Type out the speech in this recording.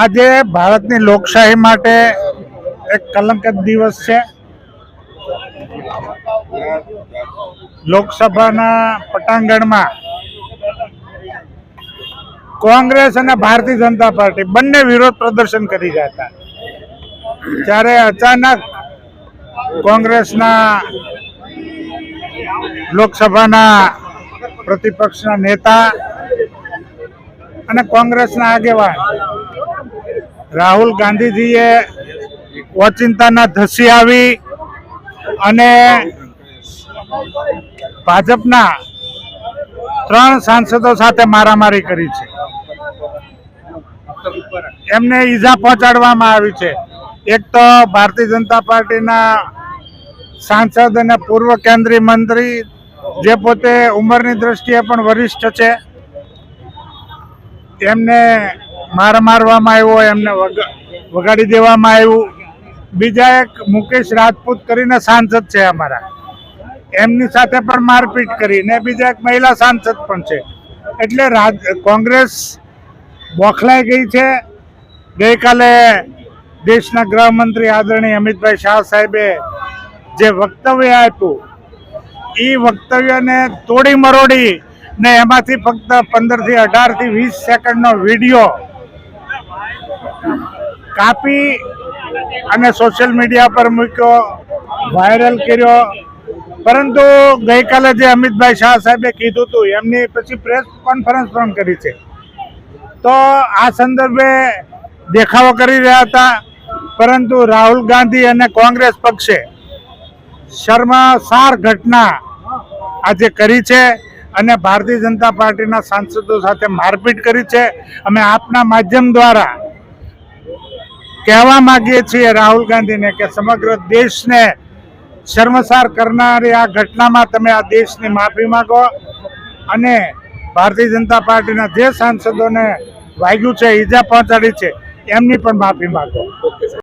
આજે ભારતની લોકશાહી માટે એક કલંકિત દિવસ છે. લોકસભાના પટાંગણમાં કોંગ્રેસ અને ભારતીય જનતા પાર્ટી બંને વિરોધ પ્રદર્શન કરી રહ્યા હતા. ત્યારે અચાનક કોંગ્રેસના લોકસભાના પ્રતિપક્ષના નેતા અને કોંગ્રેસના આગેવાન. રાહુલ ગાંધીજીએ ઓચિંતાના ધસી આવી અને ભાજપના ત્રણ સાંસદો સાથે મારામારી કરી છે. એમને ઈજા પહોંચાડવામાં આવી છે. એક તો ભારતીય જનતા પાર્ટીના સાંસદ અને પૂર્વ કેન્દ્રીય મંત્રી જે પોતે ઉંમરની દ્રષ્ટિએ પણ વરિષ્ઠ છે. એમને માર મારવામાં આવ્યો, એમને વગ- વગાડી દેવામાં આવ્યું. બીજા એક મુકેશ રાજપૂત કરીને સાંસદ છે અમારા. એમની સાથે પણ મારપીટ કરી ને બીજા એક મહિલા સાંસદ પણ છે. એટલે રાજ, કોંગ્રેસ બોખલાઈ ગઈ છે. ગઈકાલે દેશના ગૃહમંત્રી આદરણીય અમિતભાઈ શાહ સાહેબે જે વક્તવ્ય આપ્યું એ વક્તવ્યને તોડી મરોડી ને એમાંથી ફક્ત પંદરથી અઢારથી વીસ સેકન્ડનો વીડિયો કાપી અને સોશિયલ મીડિયા પર મૂક્યો, વાયરલ કર્યો. પરંતુ ગઈકાલે જે અમિતભાઈ શાહ સાહેબે કીધું હતું, એમની પછી પ્રેસ કોન્ફરન્સ પણ કરી છે. તો આ સંદર્ભે દેખાવો કરી રહ્યા હતા. પરંતુ રાહુલ ગાંધી અને કોંગ્રેસ પક્ષે શર્માસાર ઘટના આજે કરી છે. અને ભારતીય જનતા પાર્ટીના સાંસદો સાથે મારપીટ કરી છે. અમે આપના માધ્યમ દ્વારા કહેવા માંગીએ છીએ રાહુલ ગાંધીને કે સમગ્ર દેશને શર્મસાર કરનારી આ ઘટનામાં તમે આ દેશની માફી માંગો અને ભારતીય જનતા પાર્ટીના જે સાંસદોને વાગ્યું છે, ઈજા પહોંચાડી છે, એમની પણ માફી માંગો.